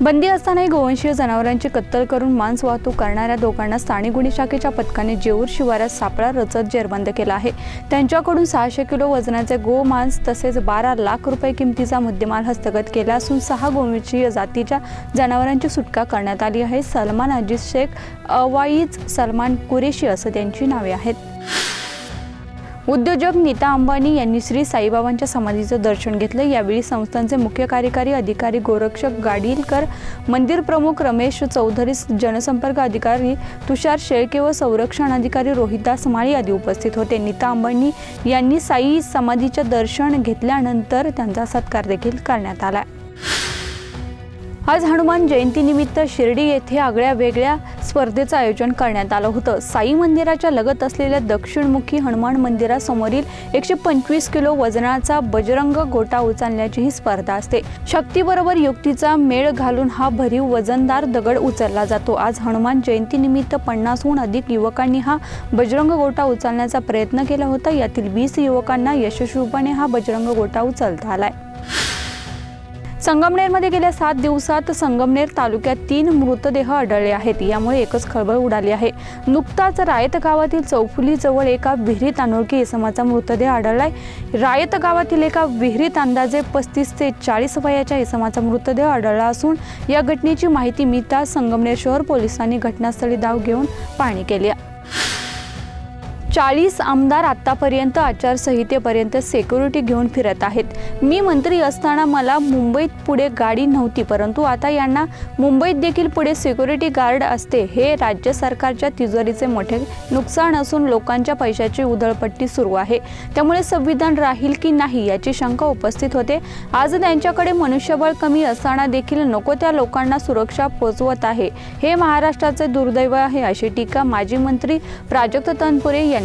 बंदी असतानाही गोवंशीय जनावरांची कत्तल करून मांस वाहतूक करणाऱ्या दोघांना स्थानिक गुन्हे शाखेच्या पथकाने जेऊर शिवारात सापळा रचत जेरबंद केला आहे. त्यांच्याकडून सहाशे किलो वजनाचे गो मांस तसेच बारा लाख रुपये किमतीचा मुद्देमाल हस्तगत केला असून सहा गोवंशीय जातीच्या जनावरांची सुटका करण्यात आली आहे. सलमान अजित शेख अवाईज सलमान कुरेशी असं त्यांची नावे आहेत. उद्योजक नीता अंबानी यांनी श्री साईबाबांच्या समाधीचं दर्शन घेतलं. यावेळी संस्थांचे मुख्य कार्यकारी अधिकारी गोरक्षक गाडीलकर मंदिर प्रमुख रमेश चौधरी जनसंपर्क अधिकारी तुषार शेळके व संरक्षण अधिकारी रोहितदास माळी आदी उपस्थित होते. नीता अंबानी यांनी साई समाधीचे दर्शन घेतल्यानंतर त्यांचा सत्कार देखील करण्यात आला. आज हनुमान जयंतीनिमित्त शिर्डी येथे आगळ्या वेगळ्या स्पर्धेचं आयोजन करण्यात आलं होतं. साई मंदिराच्या लगत असलेल्या दक्षिणमुखी हनुमान मंदिरासमोरील एकशे पंचवीस किलो वजनाचा बजरंग गोटा उचलण्याची ही स्पर्धा असते. शक्तीबरोबर युक्तीचा मेळ घालून हा भरीव वजनदार दगड उचलला जातो. आज हनुमान जयंतीनिमित्त पन्नासहून अधिक युवकांनी हा बजरंग गोटा उचलण्याचा प्रयत्न केला होता. यातील वीस युवकांना यशस्वीपणे हा बजरंग गोटा उचलता आलाय. संगमनेरमध्ये गेल्या सात दिवसात संगमनेर तालुक्यात तीन मृतदेह आढळले आहेत. यामुळे एकच खळबळ उडाली आहे. नुकताच रायत गावातील चौफुली जवळ एका विहिरीत अनोळखी इसमाचा मृतदेह आढळलाय. रायत गावातील एका विहिरीत अंदाजे पस्तीस ते चाळीस वयाच्या इसमाचा मृतदेह आढळला असून या घटनेची माहिती मिळताच संगमनेर शहर पोलिसांनी घटनास्थळी धाव घेऊन पाहणी केली आहे. चाळीस आमदार आतापर्यंत आचारसंहितेपर्यंत सेक्युरिटी घेऊन फिरत आहेत. मी मंत्री असताना मला मुंबईत पुढे गाडी नव्हती परंतु आता यांना मुंबईत देखील पुढे सिक्युरिटी गार्ड असते हे राज्य सरकारच्या तिजोरीचे मोठे नुकसान असून लोकांच्या पैशाची उधळपट्टी सुरू आहे. त्यामुळे संविधान राहील की नाही याची शंका उपस्थित होते. आज त्यांच्याकडे मनुष्यबळ कमी असताना देखील नको त्या लोकांना सुरक्षा पोचवत आहे. हे महाराष्ट्राचे दुर्दैव आहे अशी टीका माजी मंत्री प्राजक्त तनपुरे यांनी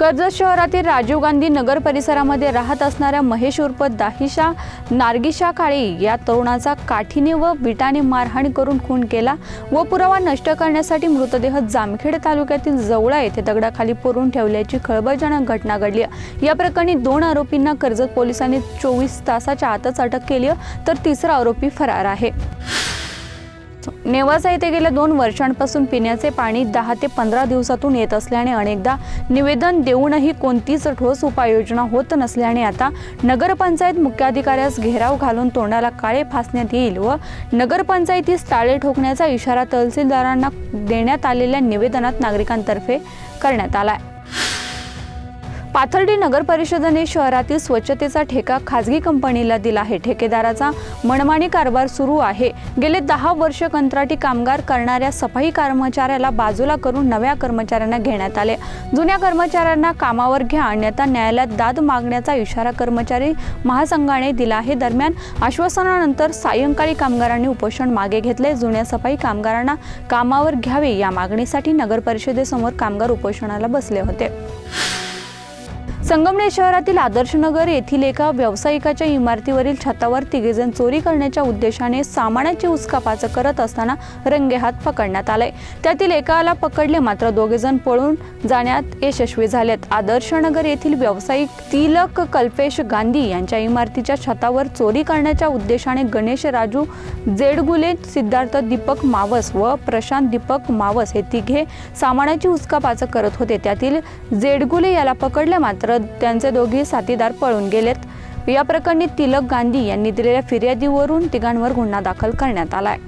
कर्जत शहरातील राजीव गांधी नगर परिसरामध्ये राहत असणाऱ्या महेश उर्फ दाहिशा नार्गिशा काळे या तरुणाचा काठीने व विटाने मारहाण करून खून केला व पुरावा नष्ट करण्यासाठी मृतदेह जामखेड तालुक्यातील जवळा येथे दगडाखाली पुरून ठेवल्याची खळबळजनक घटना घडली. या प्रकरणी दोन आरोपींना कर्जत पोलिसांनी चोवीस तासाच्या आतच अटक केली तर तिसरा आरोपी फरार आहे. नेवासा येथे गेल्या दोन वर्षांपासून पिण्याचे पाणी दहा ते पंधरा दिवसातून येत असल्याने अनेकदा निवेदन देऊनही कोणतीच ठोस उपाययोजना होत नसल्याने आता नगरपंचायत मुख्याधिकाऱ्यास घेराव घालून तोंडाला काळे फासण्यात येईल व नगरपंचायतीस टाळे ठोकण्याचा इशारा तहसीलदारांना देण्यात आलेल्या निवेदनात नागरिकांतर्फे करण्यात आला आहे पाथर्डी नगर परिषदेने शहरातील स्वच्छतेचा ठेका खाजगी कंपनीला दिला आहे. ठेकेदाराचा मनमानी कारभार सुरू आहे. गेले दहा वर्ष कंत्राटी कामगार करणाऱ्या सफाई कर्मचाऱ्याला बाजूला करून नव्या कर्मचाऱ्यांना घेण्यात आले. जुन्या कर्मचाऱ्यांना कामावर घ्या अन्यथा न्यायालयात दाद मागण्याचा इशारा कर्मचारी महासंघाने दिला आहे. दरम्यान आश्वासनानंतर सायंकाळी कामगारांनी उपोषण मागे घेतले. जुन्या सफाई कामगारांना कामावर घ्यावे या मागणीसाठी नगर परिषदेसमोर कामगार उपोषणाला बसले होते. संगमनेर शहरातील आदर्शनगर येथील एका व्यावसायिकाच्या इमारतीवरील छतावर तिघेजण चोरी करण्याच्या उद्देशाने सामानाची उचकापाच करत असताना रंगेहात पकडण्यात आले त्यातील एकाला पकडले मात्र दोघेजण पळून जाण्यात यशस्वी झालेत. आदर्शनगर येथील व्यावसायिक तिलक कल्पेश गांधी यांच्या इमारतीच्या छतावर चोरी करण्याच्या उद्देशाने गणेश राजू जेडगुले सिद्धार्थ दीपक मावस व प्रशांत दीपक मावस हे तिघे सामानाची उचकापाच करत होते. त्यातील जेडगुले याला पकडले मात्र त्यांचे दोघेही साथीदार पळून गेलेत. या प्रकरणी तिलक गांधी यांनी दिलेल्या फिर्यादीवरून तिघांवर गुन्हा दाखल करण्यात आलाय.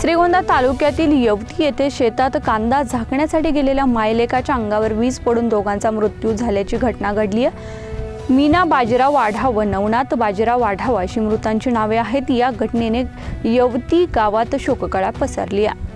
श्रीगोंदा तालुक्यातील यवती येथे शेतात कांदा झाकण्यासाठी गेलेल्या मायलेकाच्या अंगावर वीज पडून दोघांचा मृत्यू झाल्याची घटना घडली आहे. मीना बाजीराव वाढाव व नवनाथ बाजीराव वाढाव अशी मृतांची नावे आहेत. या घटनेने यवती गावात शोककळा पसरली आहे.